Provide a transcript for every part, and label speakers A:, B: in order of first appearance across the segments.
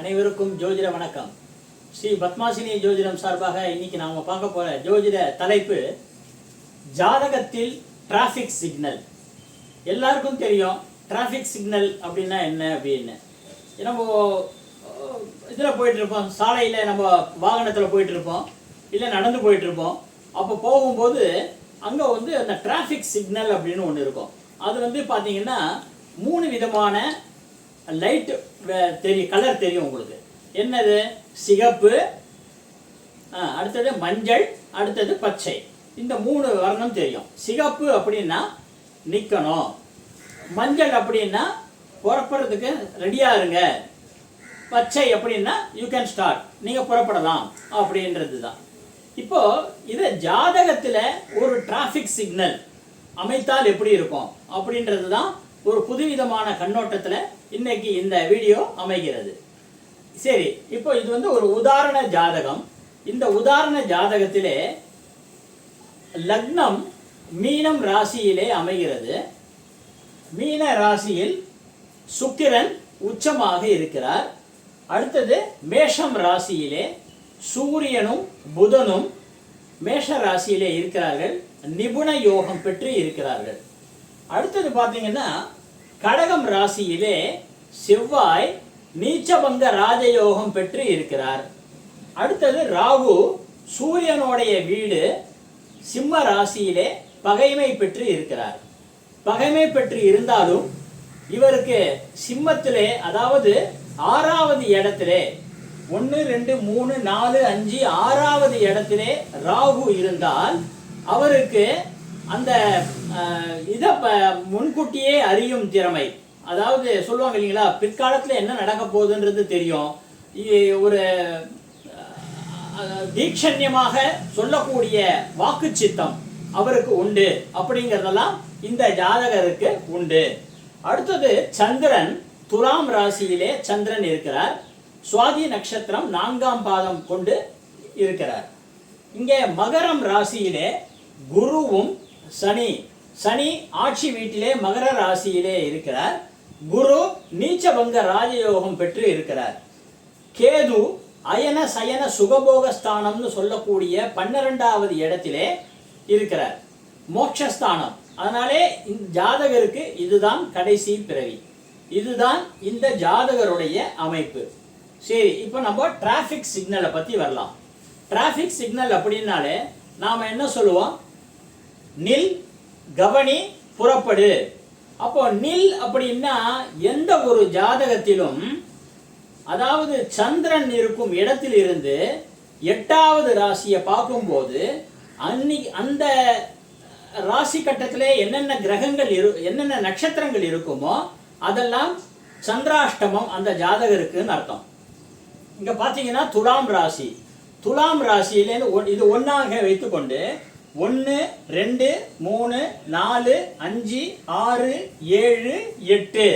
A: அனைவருக்கும் ஜோதிட வணக்கம். ஸ்ரீ பத்மாசினி ஜோதிடம் சார்பாக இன்னைக்கு நாம பார்க்க போற ஜோதிட தலைப்பு ஜாதகத்தில் டிராஃபிக் சிக்னல் எல்லாருக்கும் தெரியும் டிராஃபிக் சிக்னல் அப்படின்னா என்ன அப்படின்னு. நம்ம இதில் போயிட்டு இருப்போம் சாலையில் நம்ம வாகனத்தில் போயிட்டு இருப்போம் இல்லை நடந்து போயிட்டு இருப்போம் அப்போ போகும்போது அங்கே வந்து அந்த டிராஃபிக் சிக்னல் அப்படின்னு ஒன்று இருக்கும். அது வந்து பார்த்தீங்கன்னா மூணு விதமான லைட்டு தெரியும் கலர் தெரியும் உங்களுக்கு. என்னது? சிகப்பு. அடுத்தது மஞ்சள் அடுத்தது பச்சை. இந்த மூணு வர்ணம் தெரியும். சிகப்பு அப்படின்னா நிற்கணும் மஞ்சள் அப்படின்னா புறப்படுறதுக்கு ரெடியாக இருங்க. பச்சை அப்படின்னா யூ கேன் ஸ்டார்ட் நீங்கள் புறப்படலாம் அப்படின்றது தான் இப்போது இது ஜாதகத்தில் ஒரு டிராஃபிக் சிக்னல் அமைத்தால் எப்படி இருக்கும்? அப்படின்றது தான் ஒரு புதுவிதமான கண்ணோட்டத்தில் இன்னைக்கு இந்த வீடியோ அமைகிறது. சரி இப்போ இது வந்து ஒரு உதாரண ஜாதகம். இந்த உதாரண ஜாதகத்திலே லக்னம் மீனம் ராசியிலே அமைகிறது. மீன ராசியில் சுக்கிரன் உச்சமாக இருக்கிறார். அடுத்தது மேஷம் ராசியிலே சூரியனும் புதனும் மேஷ ராசியிலே இருக்கிறார்கள். நிபுண யோகம் பெற்று இருக்கிறார்கள். அடுத்தது பார்த்தீங்கன்னா கடகம் ராசியிலே செவ்வாய் நீச்சபங்க ராஜயோகம் பெற்று இருக்கிறார். அடுத்தது ராகு சூரியனுடைய வீடு சிம்ம ராசியிலே பகைமை பெற்று இருக்கிறார். பகைமை பெற்று இருந்தாலும் இவருக்கு சிம்மத்திலே அதாவது ஆறாவது இடத்திலே ஒன்று ரெண்டு மூணு நாலு அஞ்சு ஆறாவது இடத்திலே ராகு இருந்தால் அவருக்கு அந்த இதை முன்கூட்டியே அறியும் திறமை. அதாவது சொல்லுவாங்க இல்லைங்களா பிற்காலத்தில் என்ன நடக்க போகுதுன்றது தெரியும். ஒரு தீட்சண்யமாக தீக்ஷண்யமாக சொல்லக்கூடிய வாக்கு சித்தம் அவருக்கு உண்டு. அப்படிங்கிறதெல்லாம் இந்த ஜாதகருக்கு உண்டு. அடுத்தது சந்திரன் துலாம் ராசியிலே சந்திரன் இருக்கிறார். சுவாதி நட்சத்திரம் நான்காம் பாதம் கொண்டு இருக்கிறார். இங்கே மகரம் ராசியிலே குருவும் சனி. சனி ஆட்சி வீட்டிலே மகர ராசியிலே இருக்கிறார். குரு நீச்சபங்க ராஜயோகம் பெற்று இருக்கிறார். கேது அயன சயன சுகபோக ஸ்தானம்னு சொல்லக்கூடிய பன்னிரெண்டாவது இடத்திலே இருக்கிறார். மோட்சஸ்தானம். அதனாலே இந்த ஜாதகருக்கு இதுதான் கடைசி பிறவி. இதுதான் இந்த ஜாதகருடைய அமைப்பு. சரி இப்போ நம்ம டிராஃபிக் சிக்னலை பற்றி வரலாம். டிராஃபிக் சிக்னல் அப்படின்னாலே நாம் என்ன சொல்லுவோம்? நில் கவனி புறப்படு. அப்போ நில் அப்படின்னா எந்த ஒரு ஜாதகத்திலும் அதாவது சந்திரன் இருக்கும் இடத்தில் இருந்து எட்டாவது ராசியை பார்க்கும்போது அன்னைக்கு அந்த ராசி கட்டத்திலே என்னென்ன கிரகங்கள் இரு என்னென்ன நட்சத்திரங்கள் இருக்குமோ அதெல்லாம் சந்திராஷ்டமம் அந்த ஜாதகருக்குன்னு அர்த்தம். இங்கே பார்த்தீங்கன்னா துலாம் ராசி. துலாம் ராசியிலேருந்து ஒன்- இது ஒன்றாக வைத்துக்கொண்டு ஒன்று ரெண்டு மூணு நாலு அஞ்சு ஆறு ஏழு எட்டு.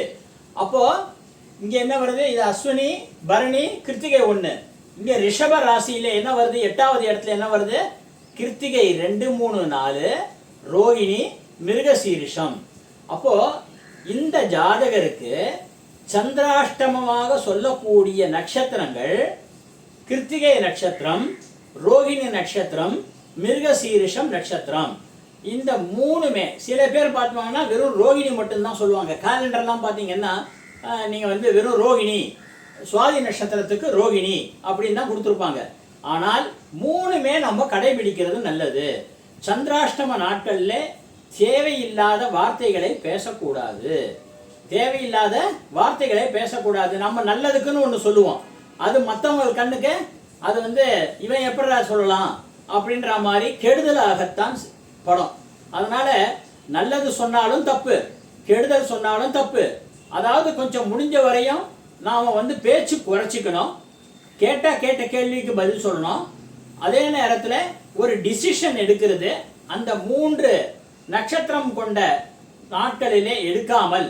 A: அப்போது இங்கே என்ன வருது? இது அஸ்வினி பரணி கிருத்திகை ஒன்று இங்கே ரிஷப ராசியில என்ன வருது? எட்டாவது இடத்துல என்ன வருது? கிருத்திகை ரெண்டு மூணு நாலு ரோகிணி மிருகசீரிஷம். அப்போ இந்த ஜாதகருக்கு சந்திராஷ்டமமாக சொல்லக்கூடிய நட்சத்திரங்கள் கிருத்திகை நட்சத்திரம் ரோகிணி நட்சத்திரம் மிருகசீரிஷம் நட்சத்திரம். இந்த மூணுமே சில பேர் பார்த்தாங்கன்னா வெறும் ரோகிணி மட்டும்தான் சொல்லுவாங்க. காலண்டர்லாம் பார்த்தீங்கன்னா நீங்கள் வந்து வெறும் ரோகிணி சுவாதி நட்சத்திரத்துக்கு ரோகிணி அப்படின்னு தான் கொடுத்துருப்பாங்க. ஆனால் மூணுமே நம்ம கடைபிடிக்கிறது நல்லது. சந்திராஷ்டம நாட்களில் தேவையில்லாத வார்த்தைகளை பேசக்கூடாது. தேவையில்லாத வார்த்தைகளை பேசக்கூடாது. நம்ம நல்லதுக்குன்னு ஒன்று சொல்லுவோம். அது மற்றவங்க கண்ணுக்கு அது வந்து இவன் எப்படிடா சொல்லலாம்? அப்படின்ற மாதிரி கெடுதலாகத்தான் படம். அதனால நல்லது சொன்னாலும் தப்பு கெடுதல் சொன்னாலும் தப்பு. அதாவது கொஞ்சம் முடிஞ்ச வரையும் நாம் வந்து பேச்சு குறைச்சிக்கணும். கேட்டால் கேட்ட கேள்விக்கு பதில் சொல்லணும். அதே நேரத்தில் ஒரு டிசிஷன் எடுக்கிறது அந்த மூன்று நட்சத்திரம் கொண்ட நாட்களிலே எடுக்காமல்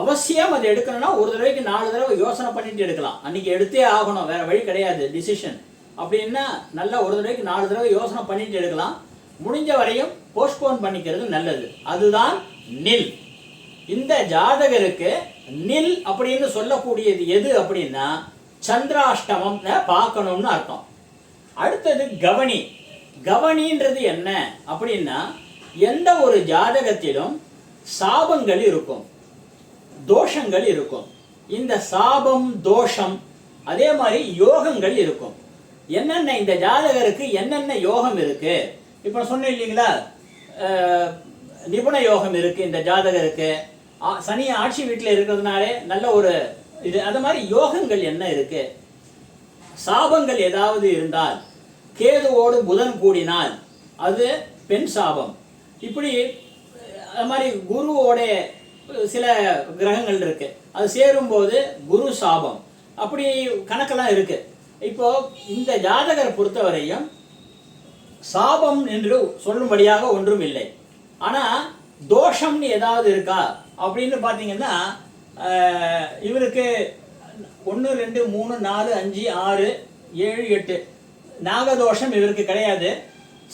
A: அவசியம் அது எடுக்கணும்னா ஒரு தடவைக்கு நாலு தடவை யோசனை பண்ணிட்டு எடுக்கலாம். அன்னைக்கு எடுத்தே ஆகணும் வேற வழி கிடையாது டிசிஷன் அப்படின்னா நல்லா ஒரு தடவைக்கு நாலு தடவை யோசனை பண்ணிட்டு எடுக்கலாம். முடிஞ்ச வரையும் போஸ்ட்போன் பண்ணிக்கிறது நல்லது. அதுதான் நில் இந்த ஜாதகருக்கு நில் அப்படின்னு சொல்லக்கூடியது எது அப்படின்னா சந்திராஷ்டமம் பார்க்கணும்னு அர்த்தம். அடுத்தது கவனி. கவனின்றது என்ன அப்படின்னா எந்த ஒரு ஜாதகத்திலும் சாபங்கள் இருக்கும். தோஷங்கள் இருக்கும். இந்த சாபம் தோஷம் அதே மாதிரி யோகங்கள் இருக்கும். என்னென்ன இந்த ஜாதகருக்கு என்னென்ன யோகம் இருக்கு? இப்போ சொன்னேன் இல்லைங்களா? நிபுண யோகம் இருக்கு இந்த ஜாதகருக்கு. ஆ- சனி ஆட்சி வீட்டில் இருக்கிறதுனாலே நல்ல ஒரு இது அது மாதிரி யோகங்கள் என்ன இருக்கு? சாபங்கள் ஏதாவது இருந்தால் கேதுவோடு புதன் கூடினால் அது பெண் சாபம். இப்படி அது மாதிரி குருவோட சில கிரகங்கள் இருக்கு. அது சேரும்போது குரு சாபம். அப்படி கணக்கெல்லாம் இருக்குது இப்போ இந்த ஜாதகரை பொறுத்தவரையும் சாபம் என்று சொல்லும்படியாக ஒன்றும் இல்லை. ஆனால் தோஷம்னு ஏதாவது இருக்கா? அப்படின்னு பார்த்தீங்கன்னா இவருக்கு ஒன்று ரெண்டு மூணு நாலு அஞ்சு ஆறு ஏழு எட்டு. நாகதோஷம் இவருக்கு கிடையாது.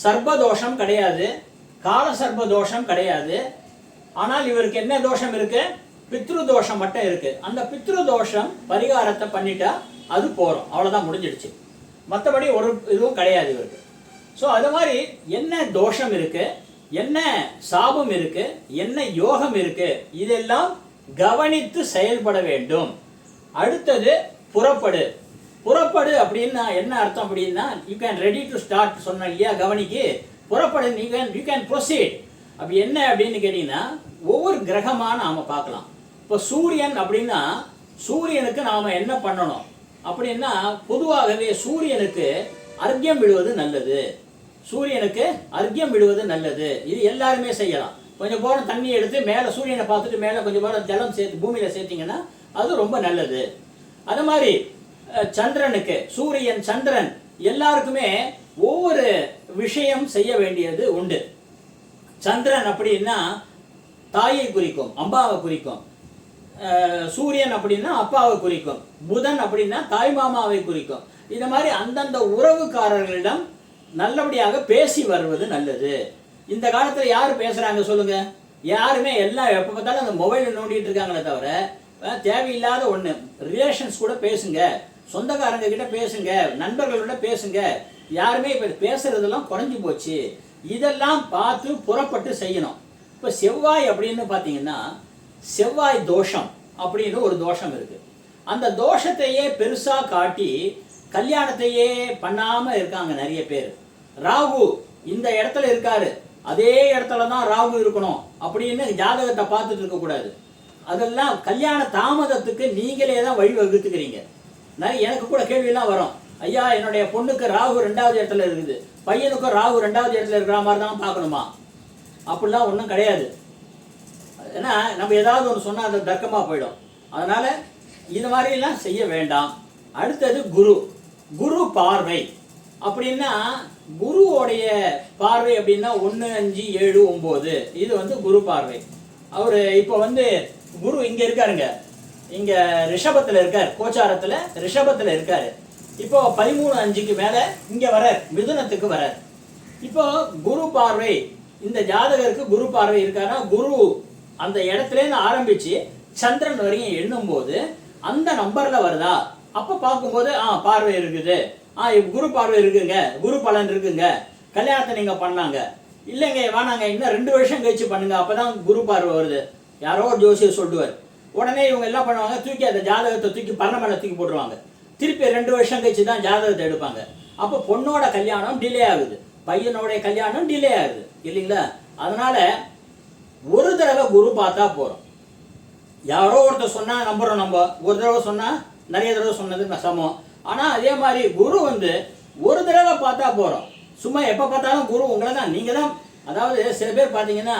A: சர்பதோஷம் கிடையாது. கால சர்ப்ப தோஷம் கிடையாது. ஆனால் இவருக்கு என்ன தோஷம் இருக்கு? பித்ரு தோஷம் மட்டும் இருக்கு. அந்த பித்ரு தோஷம் பரிகாரத்தை பண்ணிட்டா அது போகிறோம் அவ்வளோதான் முடிஞ்சிடுச்சு. மற்றபடி ஒரு இதுவும் கிடையாது இவருக்கு. ஸோ அது மாதிரி என்ன தோஷம் இருக்குது என்ன சாபம் இருக்குது என்ன யோகம் இருக்குது இதெல்லாம் கவனித்து செயல்பட வேண்டும். அடுத்தது புறப்படு. புறப்படு அப்படின்னா என்ன அர்த்தம் அப்படின்னா you can ready to start சொன்ன இல்லையா கவனிக்கு? புறப்படு நீ கேன் யூ கேன் ப்ரொசீட் அப்படி என்ன அப்படின்னு கேட்டிங்கன்னா ஒவ்வொரு கிரகமாக நாம் பார்க்கலாம். இப்போ சூரியன் அப்படின்னா சூரியனுக்கு நாம் என்ன பண்ணணும்? அப்படின்னா பொதுவாகவே சூரியனுக்கு அர்க்கியம் விடுவது நல்லது. சூரியனுக்கு அர்க்கியம் விடுவது நல்லது. இது எல்லாருமே செய்யலாம். கொஞ்சம் போகிற தண்ணி எடுத்து மேலே சூரியனை பார்த்துட்டு மேலே கொஞ்சம் போகிற ஜலம் சேர்த்து பூமியில் சேர்த்திங்கன்னா அது ரொம்ப நல்லது. அது மாதிரி சந்திரனுக்கு சூரியன் சந்திரன் எல்லாருக்குமே ஒவ்வொரு விஷயம் செய்ய வேண்டியது உண்டு. சந்திரன் அப்படின்னா தாயை குறிக்கும் அம்பாவை குறிக்கும். சூரியன் அப்படின்னா அப்பாவை குறிக்கும். புதன் அப்படின்னா தாய் மாமாவை குறிக்கும். இந்த மாதிரி அந்தந்த உறவுக்காரர்களிடம் நல்லபடியாக பேசி வருவது நல்லது. இந்த காலத்தில் யார் பேசுகிறாங்க சொல்லுங்க? யாருமே எல்லாம் எப்போ பார்த்தாலும் அந்த மொபைலில் நோண்டிட்டு இருக்காங்களே தவிர தேவையில்லாத ஒன்று ரிலேஷன்ஸ் கூட பேசுங்க. சொந்தக்காரங்க கிட்ட பேசுங்க. நண்பர்களோட பேசுங்க. யாருமே இப்போ பேசுறதெல்லாம் குறைஞ்சி போச்சு. இதெல்லாம் பார்த்து புறப்பட்டு செய்யணும். இப்போ செவ்வாய் அப்படின்னு பார்த்தீங்கன்னா செவ்வாய் தோஷம் அப்படின்னு ஒரு தோஷம் இருக்கு. அந்த தோஷத்தையே பெருசா காட்டி கல்யாணத்தையே பண்ணாம இருக்காங்க நிறைய பேர். ராகு இந்த இடத்துல இருக்காரு. அதே இடத்துல தான் ராகு இருக்கணும் அப்படின்னு ஜாதகத்தை பார்த்துட்டு இருக்க கூடாது. அதெல்லாம் கல்யாண தாமதத்துக்கு நீங்களே தான் வழி வகுத்துக்கிறீங்க நிறைய எனக்கு கூட கேள்வியெல்லாம் வரும். ஐயா என்னுடைய பொண்ணுக்கு ராகு ரெண்டாவது இடத்துல இருக்குது. பையனுக்கும் ராகு ரெண்டாவது இடத்துல இருக்கிற மாதிரி தான் பார்க்கணுமா? அப்படிலாம் ஒன்றும் கிடையாது. ஏன்னா நம்ம ஏதாவது ஒன்று சொன்னால் அது தர்க்கமாக போயிடும். அதனால் இது மாதிரிலாம் செய்ய வேண்டாம். அடுத்தது குரு. குரு பார்வை. அப்படின்னா குருவோடைய பார்வை அப்படின்னா ஒன்று அஞ்சு ஏழு ஒம்பது இது வந்து குரு பார்வை. அவர் இப்போ வந்து குரு இங்கே இருக்காருங்க. இங்கே ரிஷபத்தில் இருக்கார். கோச்சாரத்தில் ரிஷபத்தில் இருக்கார். இப்போ பதிமூணு அஞ்சுக்கு மேலே இங்கே வரார் மிதுனத்துக்கு வரார் இப்போ குரு பார்வை. இந்த ஜாதகருக்கு குரு பார்வை இருக்காருன்னா குரு அந்த இடத்துலேருந்து ஆரம்பிச்சு சந்திரன் வரையும் எண்ணும்போது அந்த நம்பரில் வருதா? அப்போ பார்க்கும்போது ஆ பார்வை இருக்குது. ஆ குரு பார்வை இருக்குங்க. குரு பலன் இருக்குங்க. கல்யாணத்தை நீங்கள் பண்ணாங்க. இல்லைங்க வேணாங்க. இன்னும் ரெண்டு வருஷம் கழிச்சு பண்ணுங்க. அப்போ தான் குரு பார்வை வருது. யாரோ ஒரு ஜோசியர் சொல்லுவார். உடனே இவங்க என்ன பண்ணுவாங்க? தூக்கி அந்த ஜாதகத்தை தூக்கி பரண தூக்கி போட்டுருவாங்க. திருப்பி ரெண்டு வருஷம் கழிச்சு தான் ஜாதகத்தை எடுப்பாங்க. அப்போ பொண்ணோட கல்யாணம் டிலே ஆகுது. பையனோட கல்யாணம் டிலே ஆகுது. இல்லைங்களா? அதனால ஒரு தடவை குரு பார்த்தா போகிறோம் யாரோ ஒருத்தர் சொன்னால் நம்புகிறோம் நம்ம. ஒரு தடவை சொன்னால் நிறைய தடவை சொன்னது சமம். ஆனால் அதே மாதிரி குரு வந்து ஒரு தடவை பார்த்தா போகிறோம் சும்மா எப்போ பார்த்தாலும் குரு உங்களை தான். நீங்கள் தான். அதாவது சில பேர் பார்த்தீங்கன்னா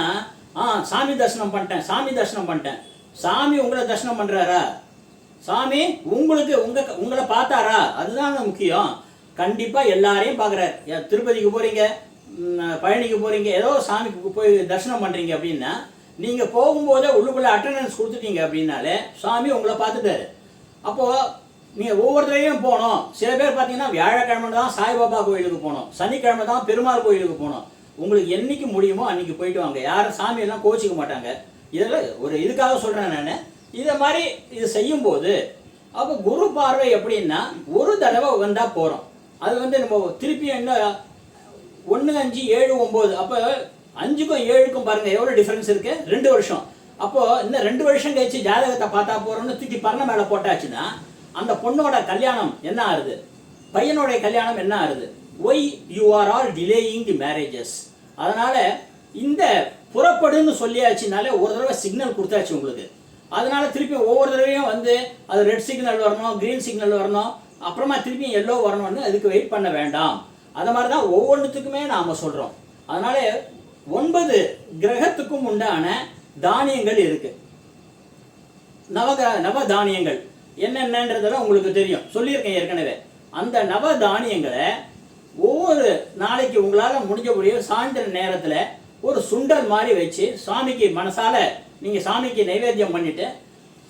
A: ஆ சாமி தரிசனம் பண்ணிட்டேன் சாமி தரிசனம் பண்ணிட்டேன். சாமி உங்களை தரிசனம் பண்ணுறாரா சாமி உங்களுக்கு உங்கள் உங்களை பார்த்தாரா? அதுதான் முக்கியம். கண்டிப்பாக எல்லாரையும் பார்க்குறாரு. திருப்பதிக்கு போகிறீங்க பயணிக்க பழனிக்கு ஏதோ சாமிக்கு போய் தரிசனம் பண்ணுறீங்க அப்படின்னா நீங்கள் போகும்போதே உள்ளுக்குள்ளே அட்டண்டன்ஸ் கொடுத்துட்டீங்க அப்படின்னாலே சாமி உங்களை பார்த்துட்டாரு. அப்போது நீங்கள் ஒவ்வொருத்தரையும் போகணும் சில பேர் பார்த்தீங்கன்னா வியாழக்கிழமை தான் சாய்பாபா கோயிலுக்கு போகணும் சனிக்கிழமை தான் பெருமாள் கோயிலுக்கு போகணும் உங்களுக்கு என்னைக்கு முடியுமோ அன்னைக்கு போயிட்டு வாங்க. யாரும் சாமியெல்லாம் கோச்சிக்க மாட்டாங்க. இதெல்லாம் ஒரு இதுக்காக சொல்கிறேன் நான். இதை மாதிரி இது செய்யும்போது அப்போ குரு பார்வை எப்படின்னா ஒரு தடவை வந்தால் போகிறோம் அது வந்து நம்ம திருப்பி என்ன ஒன்று அஞ்சு ஏழு ஒம்பது. அப்போ அஞ்சுக்கும் ஏழுக்கும் பாருங்க எவ்வளோ டிஃப்ரென்ஸ் இருக்கு? ரெண்டு வருஷம். அப்போ இன்னும் ரெண்டு வருஷம் கழிச்சு ஜாதகத்தை பார்த்தா போறோம்னு தூக்கி பரண மேலே போட்டாச்சுன்னா அந்த பொண்ணோட கல்யாணம் என்ன ஆறுது? பையனோட கல்யாணம் என்ன ஆறுது? Why you are all delaying the marriages அதனால இந்த புறப்படுன்னு சொல்லியாச்சுனாலே ஒரு தடவை சிக்னல் கொடுத்தாச்சு உங்களுக்கு. அதனால திருப்பி ஒவ்வொரு தடவையும் வந்து அது ரெட் சிக்னல் வரணும் கிரீன் சிக்னல் வரணும் அப்புறமா திருப்பி எல்லோ வரணும்னு அதுக்கு வெயிட் பண்ண வேண்டாம். அது மாதிரி தான் ஒவ்வொன்றுத்துக்குமே நாம் சொல்கிறோம் அதனால ஒன்பது கிரகத்துக்கும் உண்டான தானியங்கள் இருக்கு. நவக நவ தானியங்கள் என்னென்னன்றதெல்லாம் உங்களுக்கு தெரியும். சொல்லியிருக்கேன் ஏற்கனவே. அந்த நவ தானியங்களை ஒவ்வொரு நாளைக்கு உங்களால் முடிஞ்சக்கூடிய சாயந்தர நேரத்தில் ஒரு சுண்டல் மாதிரி வச்சு சாமிக்கு மனசால நீங்கள் சாமிக்கு நைவேத்தியம் பண்ணிட்டு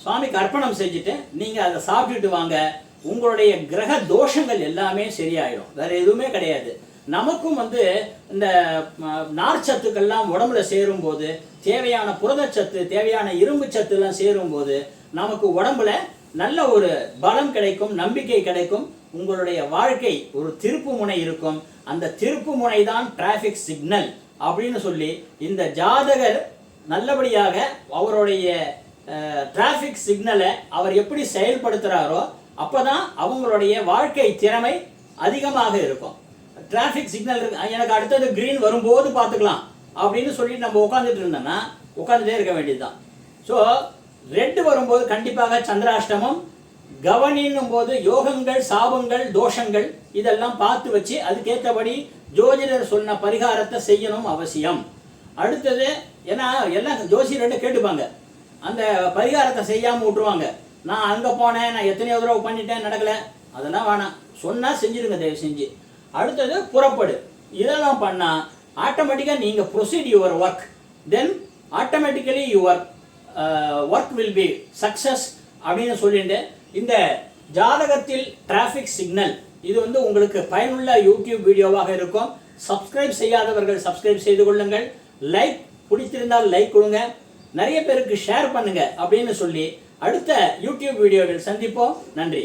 A: சுவாமிக்கு அர்ப்பணம் செஞ்சுட்டு நீங்கள் அதை சாப்பிட்டுட்டு வாங்க. உங்களுடைய கிரக தோஷங்கள் எல்லாமே சரியாயிடும் வேற எதுவுமே கிடையாது. நமக்கும் வந்து இந்த நார்ச்சத்துக்கள்லாம் உடம்புல சேரும் போது தேவையான புரதச்சத்து தேவையான இரும்பு சத்துலாம் சேரும்போது நமக்கு உடம்புல நல்ல ஒரு பலம் கிடைக்கும் நம்பிக்கை கிடைக்கும். உங்களுடைய வாழ்க்கை ஒரு திருப்பு முனை இருக்கும். அந்த திருப்பு முனை தான் டிராஃபிக் சிக்னல் அப்படின்னு சொல்லி இந்த ஜாதகர் நல்லபடியாக அவருடைய டிராஃபிக் சிக்னலை அவர் எப்படி செயல்படுத்துகிறாரோ அப்போதான் அவங்களுடைய வாழ்க்கை திறமை அதிகமாக இருக்கும். டிராஃபிக் சிக்னல் இருக்கு. எனக்கு அடுத்தது கிரீன் வரும்போது பார்த்துக்கலாம் அப்படின்னு சொல்லிட்டு நம்ம உட்காந்துட்டு இருந்தோம்னா உட்காந்துட்டே இருக்க வேண்டியதுதான். ஸோ ரெட்டு வரும்போது கண்டிப்பாக சந்திராஷ்டமம் கவனின்னும் போது யோகங்கள் சாபங்கள் தோஷங்கள் இதெல்லாம் பார்த்து வச்சு அதுக்கேற்றபடி ஜோதிடர் சொன்ன பரிகாரத்தை செய்யணும் அவசியம். அடுத்தது ஏன்னா எல்லாம் ஜோசியர்கிட்ட கேட்டுப்பாங்க. அந்த பரிகாரத்தை செய்யாமல் விட்டுருவாங்க. நான் அங்கே போனேன் நான் எத்தனையோ தடவை பண்ணிட்டேன் நடக்கலை. அதெல்லாம் வேணாம். சொன்னால் செஞ்சிருங்க தயவு செஞ்சு. அடுத்தது புறப்படு. இதெல்லாம் பண்ணால் ஆட்டோமேட்டிக்காக நீங்கள் proceed your work then automatically your work will be success அப்படின்னு சொல்லிட்டு இந்த ஜாதகத்தில் டிராஃபிக் சிக்னல் இது வந்து உங்களுக்கு பயனுள்ள யூடியூப் வீடியோவாக இருக்கும். சப்ஸ்கிரைப் செய்யாதவர்கள் சப்ஸ்கிரைப் செய்து கொள்ளுங்கள். லைக் பிடித்திருந்தால் லைக் கொடுங்க. நிறைய பேருக்கு ஷேர் பண்ணுங்கள் அப்படின்னு சொல்லி அடுத்த யூடியூப் வீடியோவில் சந்திப்போம். நன்றி.